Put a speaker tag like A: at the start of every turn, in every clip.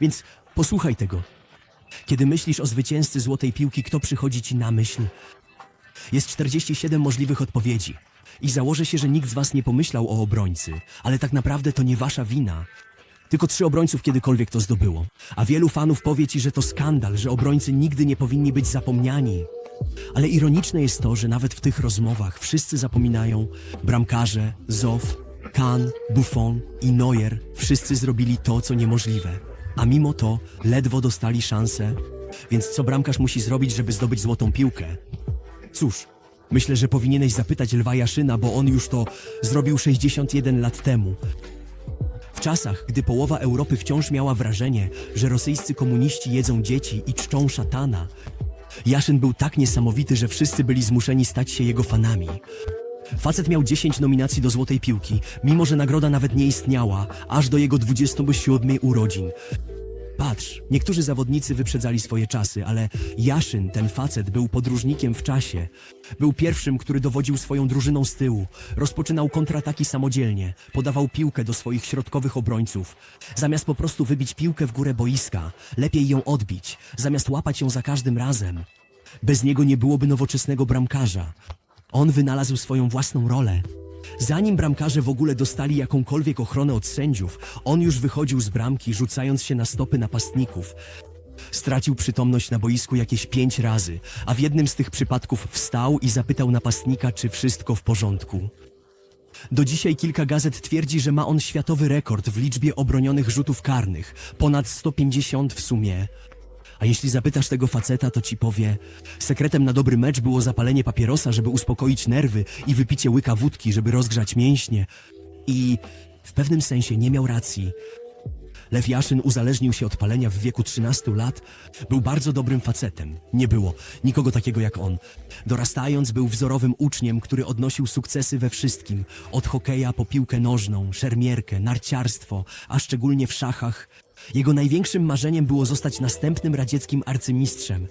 A: Więc posłuchaj tego. Kiedy myślisz o zwycięzcy złotej piłki, kto przychodzi ci na myśl? Jest 47 możliwych odpowiedzi. I założę się, że nikt z was nie pomyślał o obrońcy, ale tak naprawdę to nie wasza wina. Tylko trzy obrońców kiedykolwiek to zdobyło. A wielu fanów powie ci, że to skandal, że obrońcy nigdy nie powinni być zapomniani. Ale ironiczne jest to, że nawet w tych rozmowach wszyscy zapominają bramkarze, Zow, Kahn, Buffon i Neuer wszyscy zrobili to, co niemożliwe. A mimo to ledwo dostali szansę. Więc co bramkarz musi zrobić, żeby zdobyć złotą piłkę? Cóż, myślę, że powinieneś zapytać Lwa Jaszyna, bo on już to zrobił 61 lat temu. W czasach, gdy połowa Europy wciąż miała wrażenie, że rosyjscy komuniści jedzą dzieci i czczą szatana, Jaszyn był tak niesamowity, że wszyscy byli zmuszeni stać się jego fanami. Facet miał 10 nominacji do Złotej Piłki, mimo że nagroda nawet nie istniała, aż do jego 27 urodzin. Patrz, niektórzy zawodnicy wyprzedzali swoje czasy, ale Jaszyn, ten facet, był podróżnikiem w czasie. Był pierwszym, który dowodził swoją drużyną z tyłu. Rozpoczynał kontrataki samodzielnie, podawał piłkę do swoich środkowych obrońców. Zamiast po prostu wybić piłkę w górę boiska, lepiej ją odbić, zamiast łapać ją za każdym razem. Bez niego nie byłoby nowoczesnego bramkarza. On wynalazł swoją własną rolę. Zanim bramkarze w ogóle dostali jakąkolwiek ochronę od sędziów, on już wychodził z bramki, rzucając się na stopy napastników. Stracił przytomność na boisku jakieś pięć razy, a w jednym z tych przypadków wstał i zapytał napastnika, czy wszystko w porządku. Do dzisiaj kilka gazet twierdzi, że ma on światowy rekord w liczbie obronionych rzutów karnych, ponad 150 w sumie. A jeśli zapytasz tego faceta, to ci powie: Sekretem na dobry mecz było zapalenie papierosa, żeby uspokoić nerwy, i wypicie łyka wódki, żeby rozgrzać mięśnie. I w pewnym sensie nie miał racji. Lew Jaszyn uzależnił się od palenia w wieku 13 lat. Był bardzo dobrym facetem. Nie było nikogo takiego jak on. Dorastając, był wzorowym uczniem, który odnosił sukcesy we wszystkim. Od hokeja po piłkę nożną, szermierkę, narciarstwo, a szczególnie w szachach. Jego największym marzeniem było zostać następnym radzieckim arcymistrzem.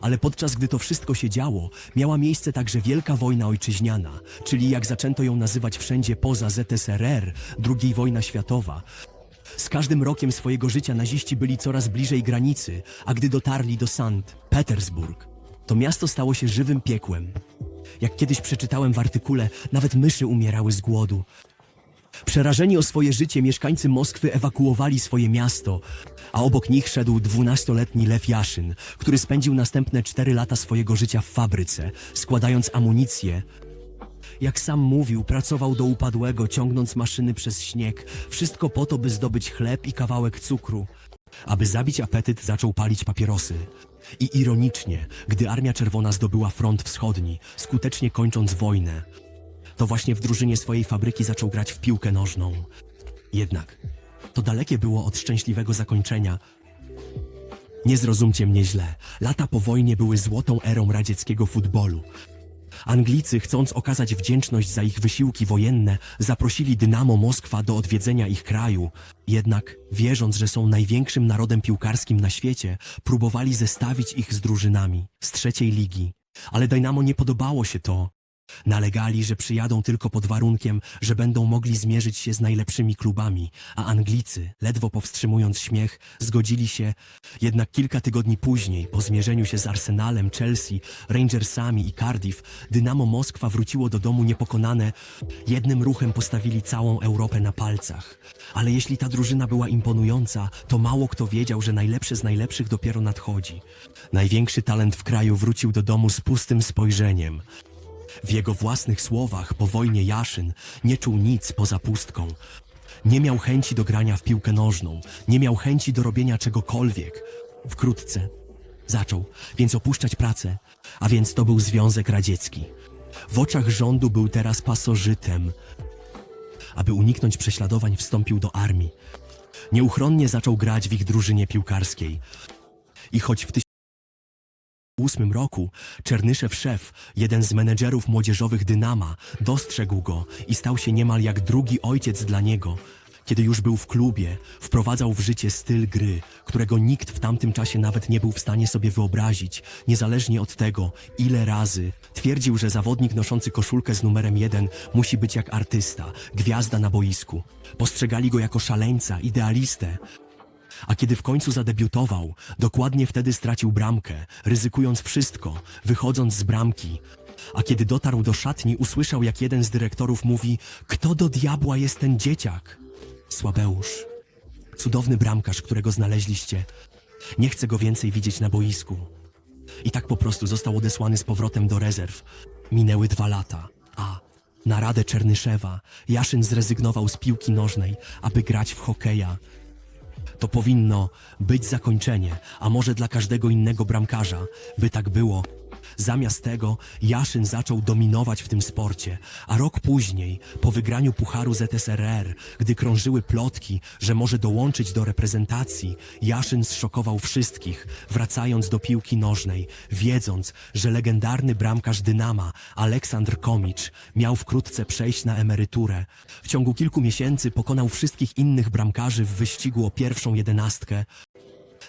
A: Ale podczas gdy to wszystko się działo, miała miejsce także Wielka Wojna Ojczyźniana, czyli jak zaczęto ją nazywać wszędzie poza ZSRR, II wojna światowa. Z każdym rokiem swojego życia naziści byli coraz bliżej granicy, a gdy dotarli do Sankt Petersburg, to miasto stało się żywym piekłem. Jak kiedyś przeczytałem w artykule, nawet myszy umierały z głodu. Przerażeni o swoje życie, mieszkańcy Moskwy ewakuowali swoje miasto, a obok nich szedł dwunastoletni Lew Jaszyn, który spędził następne cztery lata swojego życia w fabryce, składając amunicję. Jak sam mówił, pracował do upadłego, ciągnąc maszyny przez śnieg, wszystko po to, by zdobyć chleb i kawałek cukru. Aby zabić apetyt, zaczął palić papierosy. I ironicznie, gdy Armia Czerwona zdobyła front wschodni, skutecznie kończąc wojnę, to właśnie w drużynie swojej fabryki zaczął grać w piłkę nożną. Jednak to dalekie było od szczęśliwego zakończenia. Nie zrozumcie mnie źle. Lata po wojnie były złotą erą radzieckiego futbolu. Anglicy, chcąc okazać wdzięczność za ich wysiłki wojenne, zaprosili Dynamo Moskwa do odwiedzenia ich kraju. Jednak, wierząc, że są największym narodem piłkarskim na świecie, próbowali zestawić ich z drużynami z trzeciej ligi. Ale Dynamo nie podobało się to. Nalegali, że przyjadą tylko pod warunkiem, że będą mogli zmierzyć się z najlepszymi klubami, a Anglicy, ledwo powstrzymując śmiech, zgodzili się. Jednak kilka tygodni później, po zmierzeniu się z Arsenalem, Chelsea, Rangersami i Cardiff, Dynamo Moskwa wróciło do domu niepokonane. Jednym ruchem postawili całą Europę na palcach. Ale jeśli ta drużyna była imponująca, to mało kto wiedział, że najlepszy z najlepszych dopiero nadchodzi. Największy talent w kraju wrócił do domu z pustym spojrzeniem. W jego własnych słowach po wojnie Jaszyn nie czuł nic poza pustką. Nie miał chęci do grania w piłkę nożną, nie miał chęci do robienia czegokolwiek. Wkrótce zaczął więc opuszczać pracę, a więc to był Związek Radziecki. W oczach rządu był teraz pasożytem. Aby uniknąć prześladowań, wstąpił do armii. Nieuchronnie zaczął grać w ich drużynie piłkarskiej. I choć w 2008 roku Czernyszew szef, jeden z menedżerów młodzieżowych Dynama, dostrzegł go i stał się niemal jak drugi ojciec dla niego. Kiedy już był w klubie, wprowadzał w życie styl gry, którego nikt w tamtym czasie nawet nie był w stanie sobie wyobrazić, niezależnie od tego, ile razy twierdził, że zawodnik noszący koszulkę z numerem jeden musi być jak artysta, gwiazda na boisku. Postrzegali go jako szaleńca, idealistę, A kiedy w końcu zadebiutował, dokładnie wtedy stracił bramkę, ryzykując wszystko, wychodząc z bramki. A kiedy dotarł do szatni, usłyszał, jak jeden z dyrektorów mówi: Kto do diabła jest ten dzieciak? Słabeusz. Cudowny bramkarz, którego znaleźliście. Nie chcę go więcej widzieć na boisku. I tak po prostu został odesłany z powrotem do rezerw. Minęły dwa lata, a na radę Czernyszewa Jaszyn zrezygnował z piłki nożnej, aby grać w hokeja. To powinno być zakończenie, a może dla każdego innego bramkarza, by tak było. Zamiast tego Jaszyn zaczął dominować w tym sporcie, a rok później, po wygraniu Pucharu ZSRR, gdy krążyły plotki, że może dołączyć do reprezentacji, Jaszyn zszokował wszystkich, wracając do piłki nożnej, wiedząc, że legendarny bramkarz Dynama, Aleksandr Komicz, miał wkrótce przejść na emeryturę. W ciągu kilku miesięcy pokonał wszystkich innych bramkarzy w wyścigu o pierwszą jedenastkę,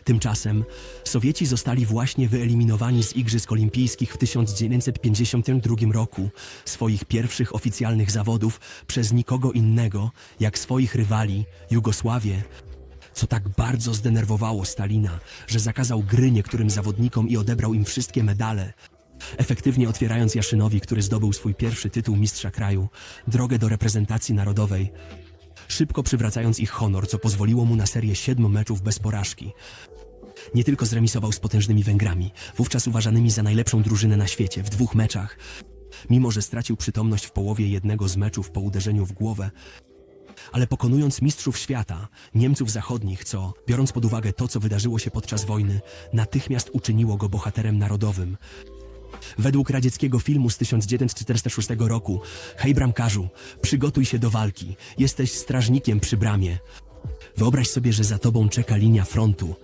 A: Tymczasem Sowieci zostali właśnie wyeliminowani z Igrzysk Olimpijskich w 1952 roku, swoich pierwszych oficjalnych zawodów, przez nikogo innego, jak swoich rywali, Jugosławię, co tak bardzo zdenerwowało Stalina, że zakazał gry niektórym zawodnikom i odebrał im wszystkie medale. Efektywnie otwierając Jaszynowi, który zdobył swój pierwszy tytuł mistrza kraju, drogę do reprezentacji narodowej, szybko przywracając ich honor, co pozwoliło mu na serię siedmiu meczów bez porażki. Nie tylko zremisował z potężnymi Węgrami, wówczas uważanymi za najlepszą drużynę na świecie, w dwóch meczach. Mimo, że stracił przytomność w połowie jednego z meczów po uderzeniu w głowę, ale pokonując mistrzów świata, Niemców zachodnich, co, biorąc pod uwagę to, co wydarzyło się podczas wojny, natychmiast uczyniło go bohaterem narodowym. Według radzieckiego filmu z 1946 roku, hej bramkarzu, przygotuj się do walki, jesteś strażnikiem przy bramie. Wyobraź sobie, że za tobą czeka linia frontu.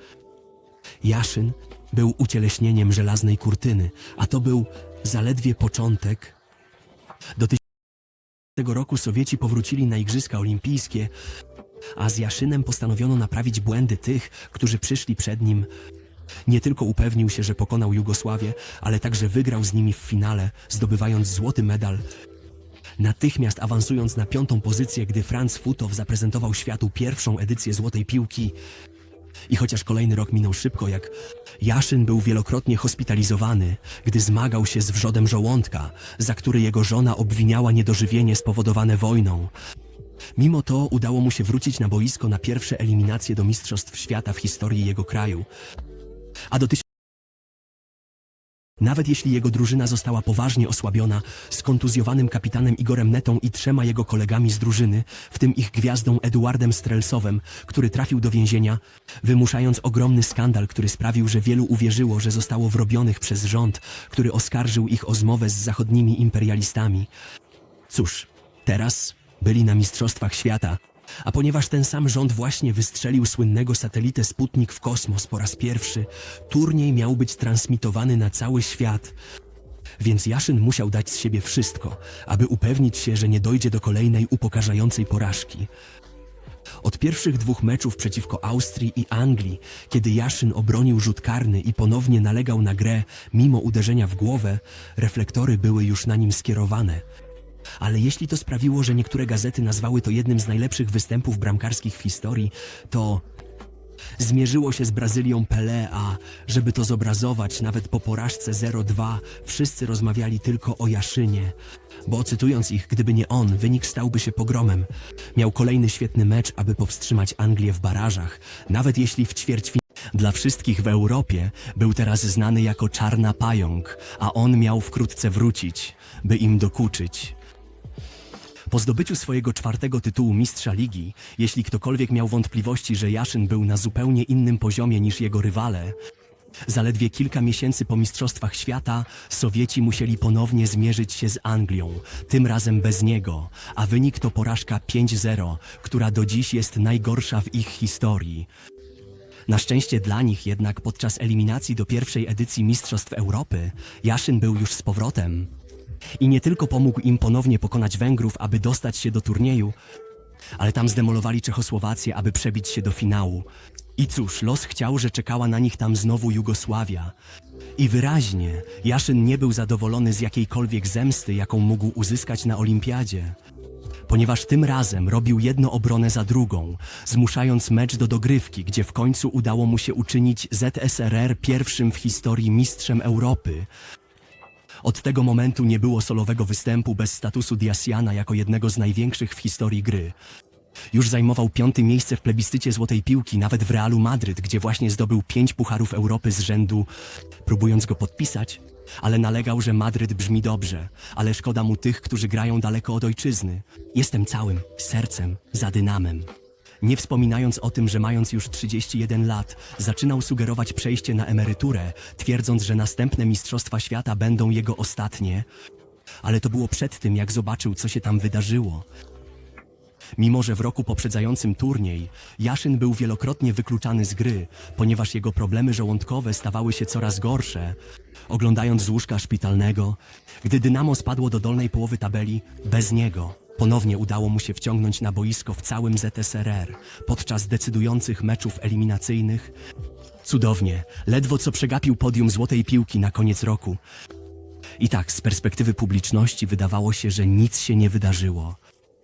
A: Jaszyn był ucieleśnieniem żelaznej kurtyny, a to był zaledwie początek. Do tego roku Sowieci powrócili na Igrzyska Olimpijskie, a z Jaszynem postanowiono naprawić błędy tych, którzy przyszli przed nim. Nie tylko upewnił się, że pokonał Jugosławię, ale także wygrał z nimi w finale, zdobywając złoty medal. Natychmiast awansując na piątą pozycję, gdy Franz Futow zaprezentował światu pierwszą edycję Złotej Piłki. I chociaż kolejny rok minął szybko, jak Jaszyn był wielokrotnie hospitalizowany, gdy zmagał się z wrzodem żołądka, za który jego żona obwiniała niedożywienie spowodowane wojną. Mimo to udało mu się wrócić na boisko na pierwsze eliminacje do Mistrzostw Świata w historii jego kraju. A do tyś- nawet jeśli jego drużyna została poważnie osłabiona, z kontuzjowanym kapitanem Igorem Netą i trzema jego kolegami z drużyny, w tym ich gwiazdą Eduardem Strelsowem, który trafił do więzienia, wymuszając ogromny skandal, który sprawił, że wielu uwierzyło, że zostało wrobionych przez rząd, który oskarżył ich o zmowę z zachodnimi imperialistami. Cóż, teraz byli na Mistrzostwach Świata, a ponieważ ten sam rząd właśnie wystrzelił słynnego satelitę Sputnik w kosmos po raz pierwszy, turniej miał być transmitowany na cały świat. Więc Jaszyn musiał dać z siebie wszystko, aby upewnić się, że nie dojdzie do kolejnej upokarzającej porażki. Od pierwszych dwóch meczów przeciwko Austrii i Anglii, kiedy Jaszyn obronił rzut karny i ponownie nalegał na grę mimo uderzenia w głowę, reflektory były już na nim skierowane. Ale jeśli to sprawiło, że niektóre gazety nazwały to jednym z najlepszych występów bramkarskich w historii, to zmierzyło się z Brazylią Pelé, a żeby to zobrazować, nawet po porażce 0-2, wszyscy rozmawiali tylko o Jaszynie. Bo cytując ich, gdyby nie on, wynik stałby się pogromem. Miał kolejny świetny mecz, aby powstrzymać Anglię w barażach, nawet jeśli w ćwierćfinale dla wszystkich w Europie był teraz znany jako Czarna Pająk, a on miał wkrótce wrócić, by im dokuczyć. Po zdobyciu swojego czwartego tytułu mistrza ligi, jeśli ktokolwiek miał wątpliwości, że Jaszyn był na zupełnie innym poziomie niż jego rywale, zaledwie kilka miesięcy po Mistrzostwach Świata Sowieci musieli ponownie zmierzyć się z Anglią, tym razem bez niego, a wynik to porażka 5-0, która do dziś jest najgorsza w ich historii. Na szczęście dla nich jednak podczas eliminacji do pierwszej edycji Mistrzostw Europy Jaszyn był już z powrotem. I nie tylko pomógł im ponownie pokonać Węgrów, aby dostać się do turnieju, ale tam zdemolowali Czechosłowację, aby przebić się do finału. I cóż, los chciał, że czekała na nich tam znowu Jugosławia. I wyraźnie, Jaszyn nie był zadowolony z jakiejkolwiek zemsty, jaką mógł uzyskać na olimpiadzie. ponieważ tym razem robił jedną obronę za drugą, zmuszając mecz do dogrywki, gdzie w końcu udało mu się uczynić ZSRR pierwszym w historii mistrzem Europy. Od tego momentu nie było solowego występu bez statusu Diasiana jako jednego z największych w historii gry. Już zajmował piąte miejsce w plebiscycie Złotej Piłki, nawet w Realu Madryt, gdzie właśnie zdobył pięć pucharów Europy z rzędu, próbując go podpisać, ale nalegał, że Madryt brzmi dobrze, ale szkoda mu tych, którzy grają daleko od ojczyzny. Jestem całym sercem za dynamem. Nie wspominając o tym, że mając już 31 lat, zaczynał sugerować przejście na emeryturę, twierdząc, że następne Mistrzostwa Świata będą jego ostatnie. Ale to było przed tym, jak zobaczył, co się tam wydarzyło. Mimo, że w roku poprzedzającym turniej Jaszyn był wielokrotnie wykluczany z gry, ponieważ jego problemy żołądkowe stawały się coraz gorsze, oglądając z łóżka szpitalnego, gdy Dynamo spadło do dolnej połowy tabeli, bez niego ponownie udało mu się wciągnąć na boisko w całym ZSRR podczas decydujących meczów eliminacyjnych. Cudownie, ledwo co przegapił podium złotej piłki na koniec roku. I tak, z perspektywy publiczności wydawało się, że nic się nie wydarzyło.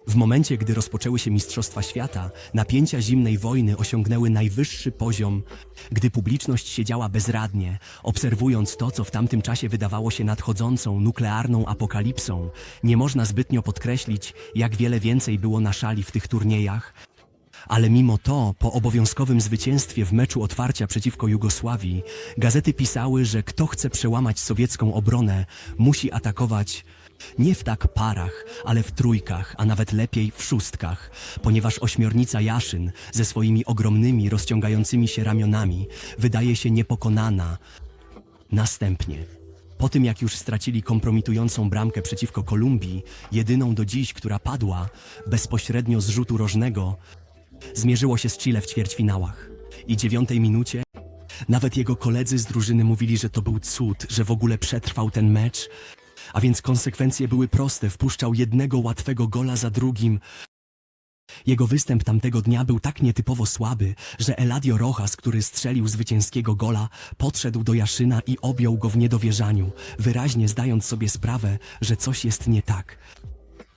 A: W momencie, gdy rozpoczęły się Mistrzostwa Świata, napięcia zimnej wojny osiągnęły najwyższy poziom, gdy publiczność siedziała bezradnie, obserwując to, co w tamtym czasie wydawało się nadchodzącą nuklearną apokalipsą. Nie można zbytnio podkreślić, jak wiele więcej było na szali w tych turniejach, ale mimo to, po obowiązkowym zwycięstwie w meczu otwarcia przeciwko Jugosławii, gazety pisały, że kto chce przełamać sowiecką obronę, musi atakować nie w tak parach, ale w trójkach, a nawet lepiej w szóstkach, ponieważ ośmiornica Jaszyn ze swoimi ogromnymi, rozciągającymi się ramionami wydaje się niepokonana. Następnie, po tym jak już stracili kompromitującą bramkę przeciwko Kolumbii, jedyną do dziś, która padła, bezpośrednio z rzutu rożnego, zmierzyło się z Chile w ćwierćfinałach. I dziewiątej minucie nawet jego koledzy z drużyny mówili, że to był cud, że w ogóle przetrwał ten mecz, a więc konsekwencje były proste. Wpuszczał jednego łatwego gola za drugim. Jego występ tamtego dnia był tak nietypowo słaby, że Eladio Rojas, który strzelił zwycięskiego gola, podszedł do Jaszyna i objął go w niedowierzaniu, wyraźnie zdając sobie sprawę, że coś jest nie tak.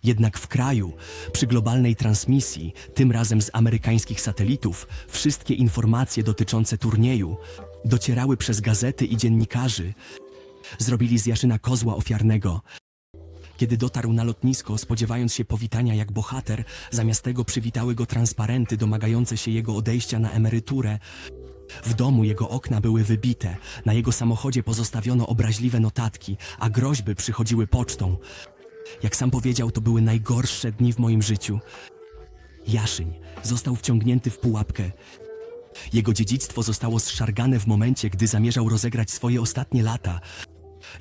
A: Jednak w kraju, przy globalnej transmisji, tym razem z amerykańskich satelitów, wszystkie informacje dotyczące turnieju docierały przez gazety i dziennikarzy. Zrobili z Jaszyna kozła ofiarnego. Kiedy dotarł na lotnisko, spodziewając się powitania jak bohater, zamiast tego przywitały go transparenty domagające się jego odejścia na emeryturę. W domu jego okna były wybite, na jego samochodzie pozostawiono obraźliwe notatki, a groźby przychodziły pocztą. Jak sam powiedział, to były najgorsze dni w moim życiu. Jaszyń został wciągnięty w pułapkę. Jego dziedzictwo zostało zszargane w momencie, gdy zamierzał rozegrać swoje ostatnie lata.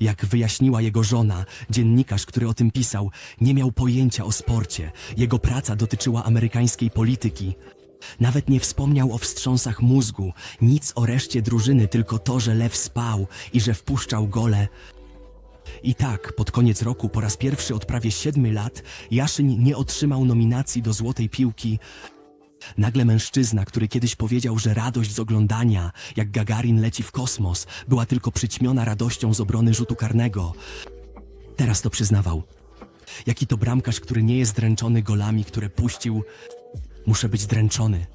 A: Jak wyjaśniła jego żona, dziennikarz, który o tym pisał, nie miał pojęcia o sporcie. Jego praca dotyczyła amerykańskiej polityki. Nawet nie wspomniał o wstrząsach mózgu, nic o reszcie drużyny, tylko to, że lew spał i że wpuszczał gole. I tak, pod koniec roku, po raz pierwszy od prawie siedmiu lat, Jaszyń nie otrzymał nominacji do Złotej Piłki. Nagle mężczyzna, który kiedyś powiedział, że radość z oglądania, jak Gagarin leci w kosmos, była tylko przyćmiona radością z obrony rzutu karnego. Teraz to przyznawał. Jaki to bramkarz, który nie jest dręczony golami, które puścił. Muszę być dręczony.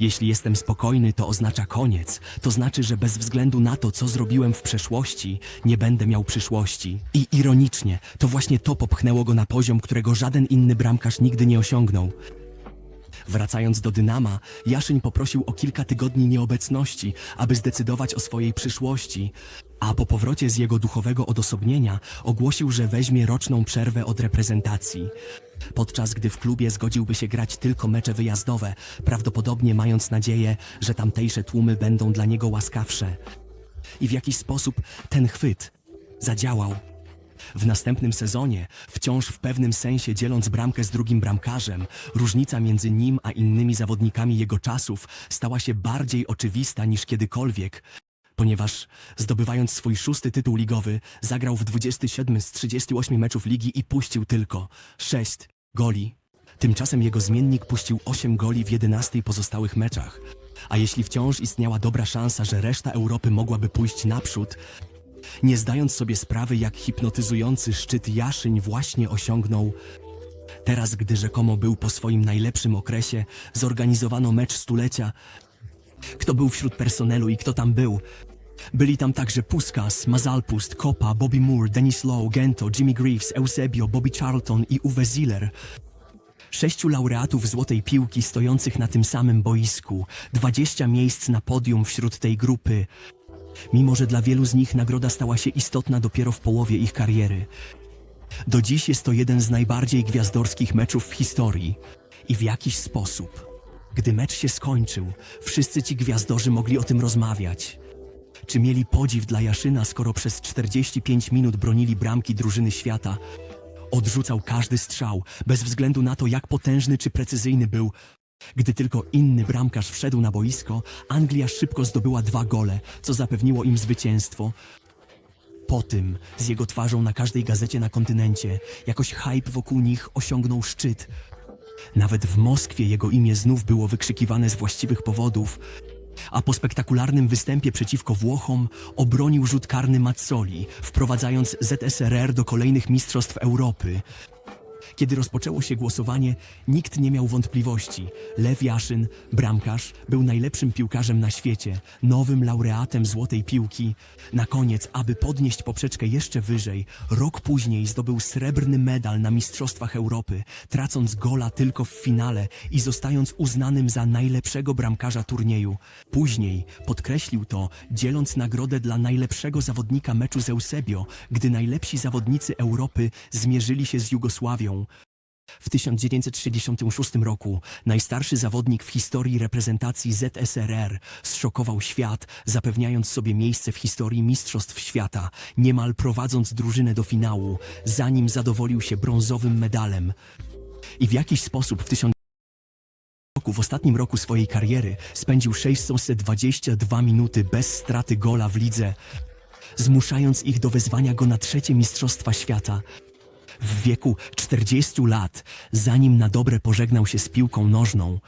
A: Jeśli jestem spokojny, to oznacza koniec. To znaczy, że bez względu na to, co zrobiłem w przeszłości, nie będę miał przyszłości. I ironicznie, to właśnie to popchnęło go na poziom, którego żaden inny bramkarz nigdy nie osiągnął. Wracając do Dynama, Jaszyń poprosił o kilka tygodni nieobecności, aby zdecydować o swojej przyszłości. A po powrocie z jego duchowego odosobnienia ogłosił, że weźmie roczną przerwę od reprezentacji. Podczas gdy w klubie zgodziłby się grać tylko mecze wyjazdowe, prawdopodobnie mając nadzieję, że tamtejsze tłumy będą dla niego łaskawsze. I w jakiś sposób ten chwyt zadziałał. W następnym sezonie, wciąż w pewnym sensie dzieląc bramkę z drugim bramkarzem, różnica między nim a innymi zawodnikami jego czasów stała się bardziej oczywista niż kiedykolwiek, ponieważ zdobywając swój szósty tytuł ligowy, zagrał w 27 z 38 meczów ligi i puścił tylko 6 goli. Tymczasem jego zmiennik puścił 8 goli w 11 pozostałych meczach. A jeśli wciąż istniała dobra szansa, że reszta Europy mogłaby pójść naprzód, nie zdając sobie sprawy, jak hipnotyzujący szczyt Jaszyń właśnie osiągnął, Teraz, gdy rzekomo był po swoim najlepszym okresie, zorganizowano mecz stulecia. Kto był wśród personelu i kto tam był? Byli tam także Puskas, Mazalpust, Kopa, Bobby Moore, Dennis Lowe, Gento, Jimmy Greaves, Eusebio, Bobby Charlton i Uwe Ziller. Sześciu laureatów złotej piłki stojących na tym samym boisku, 20 miejsc na podium wśród tej grupy. Mimo, że dla wielu z nich nagroda stała się istotna dopiero w połowie ich kariery. Do dziś jest to jeden z najbardziej gwiazdorskich meczów w historii. I w jakiś sposób, gdy mecz się skończył, wszyscy ci gwiazdorzy mogli o tym rozmawiać. Czy mieli podziw dla Jaszyna, skoro przez 45 minut bronili bramki drużyny świata? Odrzucał każdy strzał, bez względu na to, jak potężny czy precyzyjny był. Gdy tylko inny bramkarz wszedł na boisko, Anglia szybko zdobyła dwa gole, co zapewniło im zwycięstwo. Po tym, z jego twarzą na każdej gazecie na kontynencie, jakoś hype wokół nich osiągnął szczyt. Nawet w Moskwie jego imię znów było wykrzykiwane z właściwych powodów, a po spektakularnym występie przeciwko Włochom obronił rzut karny Mazzoli, wprowadzając ZSRR do kolejnych mistrzostw Europy. Kiedy rozpoczęło się głosowanie, nikt nie miał wątpliwości. Lew Jaszyn, bramkarz, był najlepszym piłkarzem na świecie, nowym laureatem Złotej Piłki. Na koniec, aby podnieść poprzeczkę jeszcze wyżej, rok później zdobył srebrny medal na Mistrzostwach Europy, tracąc gola tylko w finale i zostając uznanym za najlepszego bramkarza turnieju. Później podkreślił to, dzieląc nagrodę dla najlepszego zawodnika meczu z Eusebio, gdy najlepsi zawodnicy Europy zmierzyli się z Jugosławią. W 1966 roku najstarszy zawodnik w historii reprezentacji ZSRR zszokował świat, zapewniając sobie miejsce w historii Mistrzostw Świata, niemal prowadząc drużynę do finału, zanim zadowolił się brązowym medalem. I w jakiś sposób w 1000 roku, w ostatnim roku swojej kariery, spędził 622 minuty bez straty gola w lidze, zmuszając ich do wezwania go na trzecie Mistrzostwa Świata. W wieku 40 lat, zanim na dobre pożegnał się z piłką nożną,